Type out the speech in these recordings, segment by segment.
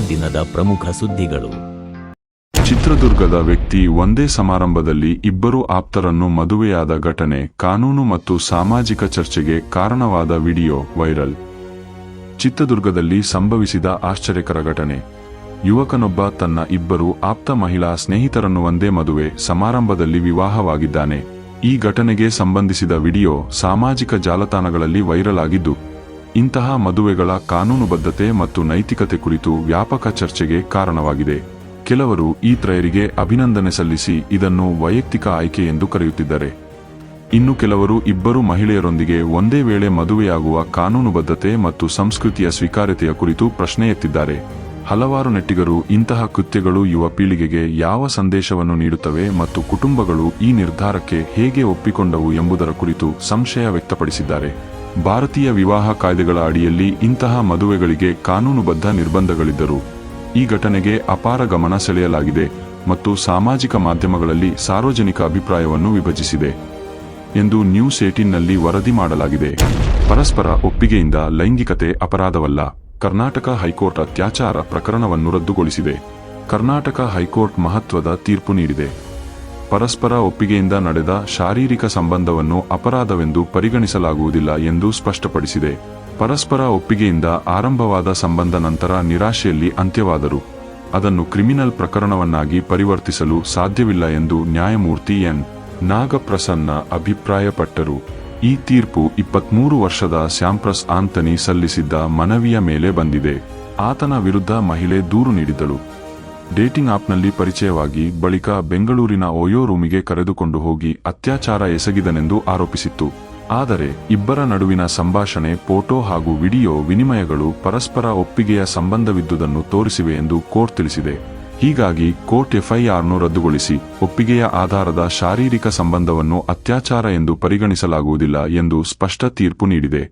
ದಿನದ ಪ್ರಮುಖ ಸುದ್ದಿಗಳು. ಚಿತ್ರದುರ್ಗದ ವ್ಯಕ್ತಿ ಒಂದೇ ಸಮಾರಂಭದಲ್ಲಿ ಇಬ್ಬರು ಆಪ್ತರನ್ನು ಮದುವೆಯಾದ ಘಟನೆ ಕಾನೂನು ಮತ್ತು ಸಾಮಾಜಿಕ ಚರ್ಚೆಗೆ ಕಾರಣವಾದ ವಿಡಿಯೋ ವೈರಲ್. ಚಿತ್ರದುರ್ಗದಲ್ಲಿ ಸಂಭವಿಸಿದ ಆಶ್ಚರ್ಯಕರ ಘಟನೆ. ಯುವಕನೊಬ್ಬ ತನ್ನ ಇಬ್ಬರು ಆಪ್ತ ಮಹಿಳಾ ಸ್ನೇಹಿತರನ್ನು ಒಂದೇ ಮದುವೆ ಸಮಾರಂಭದಲ್ಲಿ ವಿವಾಹವಾಗಿದ್ದಾನೆ. ಈ ಘಟನೆಗೆ ಸಂಬಂಧಿಸಿದ ವಿಡಿಯೋ ಸಾಮಾಜಿಕ ಜಾಲತಾಣಗಳಲ್ಲಿ ವೈರಲ್ ಆಗಿದ್ದು ಇಂತಹ ಮದುವೆಗಳ ಕಾನೂನುಬದ್ಧತೆ ಮತ್ತು ನೈತಿಕತೆ ಕುರಿತು ವ್ಯಾಪಕ ಚರ್ಚೆಗೆ ಕಾರಣವಾಗಿದೆ. ಕೆಲವರು ಈ ತ್ರಯರಿಗೆ ಅಭಿನಂದನೆ ಸಲ್ಲಿಸಿ ಇದನ್ನು ವೈಯಕ್ತಿಕ ಆಯ್ಕೆ ಎಂದು ಕರೆಯುತ್ತಿದ್ದಾರೆ. ಇನ್ನು ಕೆಲವರು ಇಬ್ಬರು ಮಹಿಳೆಯರೊಂದಿಗೆ ಒಂದೇ ವೇಳೆ ಮದುವೆಯಾಗುವ ಕಾನೂನುಬದ್ಧತೆ ಮತ್ತು ಸಂಸ್ಕೃತಿಯ ಸ್ವೀಕಾರ್ಯತೆಯ ಕುರಿತು ಪ್ರಶ್ನೆ ಎತ್ತಿದ್ದಾರೆ. ಹಲವಾರು ನೆಟ್ಟಿಗರು ಇಂತಹ ಕೃತ್ಯಗಳು ಯುವ ಪೀಳಿಗೆಗೆ ಯಾವ ಸಂದೇಶವನ್ನು ನೀಡುತ್ತವೆ ಮತ್ತು ಕುಟುಂಬಗಳು ಈ ನಿರ್ಧಾರಕ್ಕೆ ಹೇಗೆ ಒಪ್ಪಿಕೊಂಡವು ಎಂಬುದರ ಕುರಿತು ಸಂಶಯ ವ್ಯಕ್ತಪಡಿಸಿದ್ದಾರೆ. ಭಾರತೀಯ ವಿವಾಹ ಕಾಯ್ದೆಗಳ ಅಡಿಯಲ್ಲಿ ಇಂತಹ ಮದುವೆಗಳಿಗೆ ಕಾನೂನುಬದ್ಧ ನಿರ್ಬಂಧಗಳಿದ್ದರು ಈ ಘಟನೆಗೆ ಅಪಾರ ಗಮನ ಸೆಳೆಯಲಾಗಿದೆ ಮತ್ತು ಸಾಮಾಜಿಕ ಮಾಧ್ಯಮಗಳಲ್ಲಿ ಸಾರ್ವಜನಿಕ ಅಭಿಪ್ರಾಯವನ್ನು ವಿಭಜಿಸಿದೆ ಎಂದು ನ್ಯೂಸ್ ಏಟೀನ್ನಲ್ಲಿ ವರದಿ ಮಾಡಲಾಗಿದೆ. ಪರಸ್ಪರ ಒಪ್ಪಿಗೆಯಿಂದ ಲೈಂಗಿಕತೆ ಅಪರಾಧವಲ್ಲ. ಕರ್ನಾಟಕ ಹೈಕೋರ್ಟ್ ಅತ್ಯಾಚಾರ ಪ್ರಕರಣವನ್ನು ರದ್ದುಗೊಳಿಸಿದೆ. ಕರ್ನಾಟಕ ಹೈಕೋರ್ಟ್ ಮಹತ್ವದ ತೀರ್ಪು ನೀಡಿದೆ. ಪರಸ್ಪರ ಒಪ್ಪಿಗೆಯಿಂದ ನಡೆದ ಶಾರೀರಿಕ ಸಂಬಂಧವನ್ನು ಅಪರಾಧವೆಂದು ಪರಿಗಣಿಸಲಾಗುವುದಿಲ್ಲ ಎಂದು ಸ್ಪಷ್ಟಪಡಿಸಿದೆ. ಪರಸ್ಪರ ಒಪ್ಪಿಗೆಯಿಂದ ಆರಂಭವಾದ ಸಂಬಂಧ ನಂತರ ನಿರಾಶೆಯಲ್ಲಿ ಅಂತ್ಯವಾದರು. ಅದನ್ನು ಕ್ರಿಮಿನಲ್ ಪ್ರಕರಣವನ್ನಾಗಿ ಪರಿವರ್ತಿಸಲು ಸಾಧ್ಯವಿಲ್ಲ ಎಂದು ನ್ಯಾಯಮೂರ್ತಿ ಎನ್. ನಾಗಪ್ರಸನ್ನ ಅಭಿಪ್ರಾಯಪಟ್ಟರು. ಈ ತೀರ್ಪು ಇಪ್ಪತ್ಮೂರು ವರ್ಷದ ಸ್ಯಾಂಪ್ರಸ್ ಆಂಥನಿ ಸಲ್ಲಿಸಿದ್ದ ಮನವಿಯ ಮೇಲೆ ಬಂದಿದೆ. ಆತನ ವಿರುದ್ಧ ಮಹಿಳೆ ದೂರು ನೀಡಿದ್ದಳು. ಡೇಟಿಂಗ್ ಆಪ್ನಲ್ಲಿ ಪರಿಚಯವಾಗಿ ಬಳಿಕ ಬೆಂಗಳೂರಿನ ಓಯೋ ರೂಮಿಗೆ ಕರೆದುಕೊಂಡು ಹೋಗಿ ಅತ್ಯಾಚಾರ ಎಸಗಿದನೆಂದು ಆರೋಪಿಸಿತ್ತು. ಆದರೆ ಇಬ್ಬರ ನಡುವಿನ ಸಂಭಾಷಣೆ, ಫೋಟೋ ಹಾಗೂ ವಿಡಿಯೋ ವಿನಿಮಯಗಳು ಪರಸ್ಪರ ಒಪ್ಪಿಗೆಯ ಸಂಬಂಧವಿದ್ದುದನ್ನು ತೋರಿಸಿವೆ ಎಂದು ಕೋರ್ಟ್ ತಿಳಿಸಿದೆ. ಹೀಗಾಗಿ ಕೋರ್ಟ್ ಎಫ್ಐಆರ್ನು ರದ್ದುಗೊಳಿಸಿ ಒಪ್ಪಿಗೆಯ ಆಧಾರದ ಶಾರೀರಿಕ ಸಂಬಂಧವನ್ನು ಅತ್ಯಾಚಾರ ಎಂದು ಪರಿಗಣಿಸಲಾಗುವುದಿಲ್ಲ ಎಂದು ಸ್ಪಷ್ಟ ತೀರ್ಪು ನೀಡಿದೆ.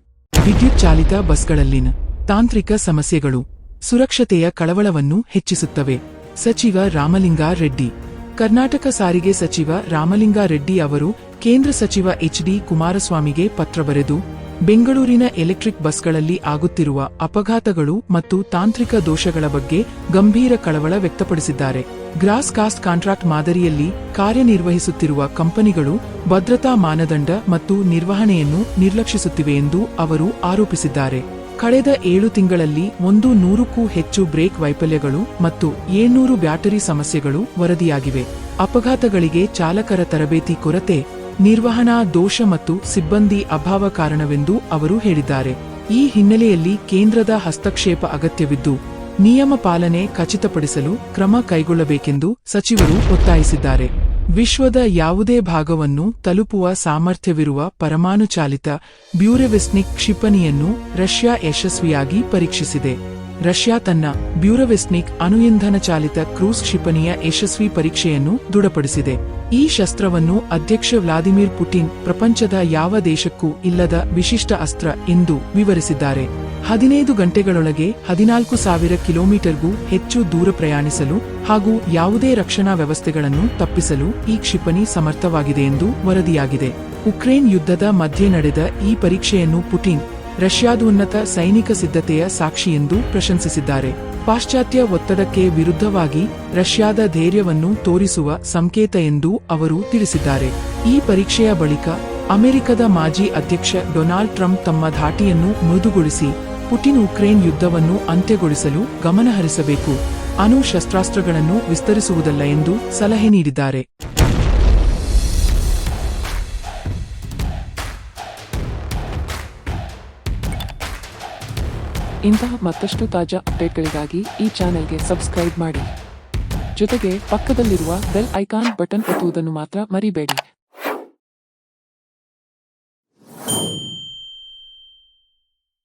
ವಿದ್ಯುತ್ ಚಾಲಿತ ಬಸ್ಗಳಲ್ಲಿನ ತಾಂತ್ರಿಕ ಸಮಸ್ಯೆಗಳು ಸುರಕ್ಷತೆಯ ಕಳವಳವನ್ನು ಹೆಚ್ಚಿಸುತ್ತವೆ. ಸಚಿವ ರಾಮಲಿಂಗಾರೆಡ್ಡಿ ಕರ್ನಾಟಕ ಸಾರಿಗೆ ಸಚಿವ ರಾಮಲಿಂಗಾರೆಡ್ಡಿ ಅವರು ಕೇಂದ್ರ ಸಚಿವ ಎಚ್ಡಿ ಕುಮಾರಸ್ವಾಮಿಗೆ ಪತ್ರ ಬರೆದು, ಬೆಂಗಳೂರಿನ ಎಲೆಕ್ಟ್ರಿಕ್ ಬಸ್ಗಳಲ್ಲಿ ಆಗುತ್ತಿರುವ ಅಪಘಾತಗಳು ಮತ್ತು ತಾಂತ್ರಿಕ ದೋಷಗಳ ಬಗ್ಗೆ ಗಂಭೀರ ಕಳವಳ ವ್ಯಕ್ತಪಡಿಸಿದ್ದಾರೆ. ಗ್ರಾಸ್ ಕಾಸ್ಟ್ ಕಾಂಟ್ರಾಕ್ಟ್ ಮಾದರಿಯಲ್ಲಿ ಕಾರ್ಯನಿರ್ವಹಿಸುತ್ತಿರುವ ಕಂಪನಿಗಳು ಭದ್ರತಾ ಮಾನದಂಡ ಮತ್ತು ನಿರ್ವಹಣೆಯನ್ನು ನಿರ್ಲಕ್ಷಿಸುತ್ತಿವೆ ಎಂದು ಅವರು ಆರೋಪಿಸಿದ್ದಾರೆ. ಕಳೆದ ಏಳು ತಿಂಗಳಲ್ಲಿ ಒಂದು ನೂರಕ್ಕೂ ಹೆಚ್ಚು ಬ್ರೇಕ್ ವೈಫಲ್ಯಗಳು ಮತ್ತು ಏಳ್ನೂರು ಬ್ಯಾಟರಿ ಸಮಸ್ಯೆಗಳು ವರದಿಯಾಗಿವೆ. ಅಪಘಾತಗಳಿಗೆ ಚಾಲಕರ ತರಬೇತಿ ಕೊರತೆ, ನಿರ್ವಹಣಾ ದೋಷ ಮತ್ತು ಸಿಬ್ಬಂದಿ ಅಭಾವ ಕಾರಣವೆಂದು ಅವರು ಹೇಳಿದ್ದಾರೆ. ಈ ಹಿನ್ನೆಲೆಯಲ್ಲಿ ಕೇಂದ್ರದ ಹಸ್ತಕ್ಷೇಪ ಅಗತ್ಯವಿದ್ದು, ನಿಯಮ ಪಾಲನೆ ಖಚಿತಪಡಿಸಲು ಕ್ರಮ ಕೈಗೊಳ್ಳಬೇಕೆಂದು ಸಚಿವರು ಒತ್ತಾಯಿಸಿದ್ದಾರೆ. ವಿಶ್ವದ ಯಾವುದೇ ಭಾಗವನ್ನು ತಲುಪುವ ಸಾಮರ್ಥ್ಯವಿರುವ ಪರಮಾಣು ಚಾಲಿತ ಬ್ಯೂರೆವೆಸ್ನಿಕ್ ಕ್ಷಿಪಣಿಯನ್ನು ರಷ್ಯಾ ಯಶಸ್ವಿಯಾಗಿ ಪರೀಕ್ಷಿಸಿದೆ. ರಷ್ಯಾ ತನ್ನ ಬ್ಯೂರವೆಸ್ನಿಕ್ ಅಣುಇಂಧನ ಚಾಲಿತ ಕ್ರೂಸ್ ಕ್ಷಿಪಣಿಯ ಯಶಸ್ವಿ ಪರೀಕ್ಷೆಯನ್ನು ದೃಢಪಡಿಸಿದೆ. ಈ ಶಸ್ತ್ರವನ್ನು ಅಧ್ಯಕ್ಷ ವ್ಲಾದಿಮಿರ್ ಪುಟಿನ್ ಪ್ರಪಂಚದ ಯಾವ ದೇಶಕ್ಕೂ ಇಲ್ಲದ ವಿಶಿಷ್ಟ ಅಸ್ತ್ರ ಎಂದು ವಿವರಿಸಿದ್ದಾರೆ. ಹದಿನೈದು ಗಂಟೆಗಳೊಳಗೆ ಹದಿನಾಲ್ಕು ಸಾವಿರ ಕಿಲೋಮೀಟರ್ಗೂ ಹೆಚ್ಚು ದೂರ ಪ್ರಯಾಣಿಸಲು ಹಾಗೂ ಯಾವುದೇ ರಕ್ಷಣಾ ವ್ಯವಸ್ಥೆಗಳನ್ನು ತಪ್ಪಿಸಲು ಈ ಕ್ಷಿಪಣಿ ಸಮರ್ಥವಾಗಿದೆ ಎಂದು ವರದಿಯಾಗಿದೆ. ಉಕ್ರೇನ್ ಯುದ್ಧದ ಮಧ್ಯೆ ನಡೆದ ಈ ಪರೀಕ್ಷೆಯನ್ನು ಪುಟಿನ್ ರಷ್ಯಾದ ಉನ್ನತ ಸೈನಿಕ ಸಿದ್ಧತೆಯ ಸಾಕ್ಷಿ ಎಂದು ಪ್ರಶಂಸಿಸಿದ್ದಾರೆ. ಪಾಶ್ಚಾತ್ಯ ಒತ್ತಡಕ್ಕೆ ವಿರುದ್ಧವಾಗಿ ರಷ್ಯಾದ ಧೈರ್ಯವನ್ನು ತೋರಿಸುವ ಸಂಕೇತ ಎಂದು ಅವರು ತಿಳಿಸಿದ್ದಾರೆ. ಈ ಪರೀಕ್ಷೆಯ ಬಳಿಕ ಅಮೆರಿಕದ ಮಾಜಿ ಅಧ್ಯಕ್ಷ ಡೊನಾಲ್ಡ್ ಟ್ರಂಪ್ ತಮ್ಮ ಧಾಟಿಯನ್ನು ಮೃದುಗೊಳಿಸಿ ಪುಟಿನ್ ಉಕ್ರೇನ್ ಯುದ್ಧವನ್ನು ಅಂತ್ಯಗೊಳಿಸಲು ಗಮನಹರಿಸಬೇಕು. ಅಣು ಶಸ್ತ್ರಾಸ್ತ್ರಗಳನ್ನು ವಿಸ್ತರಿಸುವುದಲ್ಲ ಎಂದು ಸಲಹೆ ನೀಡಿದ್ದಾರೆ. ಇಂತಹ ಮತ್ತಷ್ಟು ತಾಜಾ ಅಪ್ಡೇಟ್ಗಳಿಗಾಗಿ ಈ ಚಾನೆಲ್ಗೆ ಸಬ್ಸ್ಕ್ರೈಬ್ ಮಾಡಿ. ಜೊತೆಗೆ ಪಕ್ಕದಲ್ಲಿರುವ ಬೆಲ್ ಐಕಾನ್ ಬಟನ್ ಒತ್ತುವುದನ್ನು ಮಾತ್ರ ಮರಿಬೇಡಿ.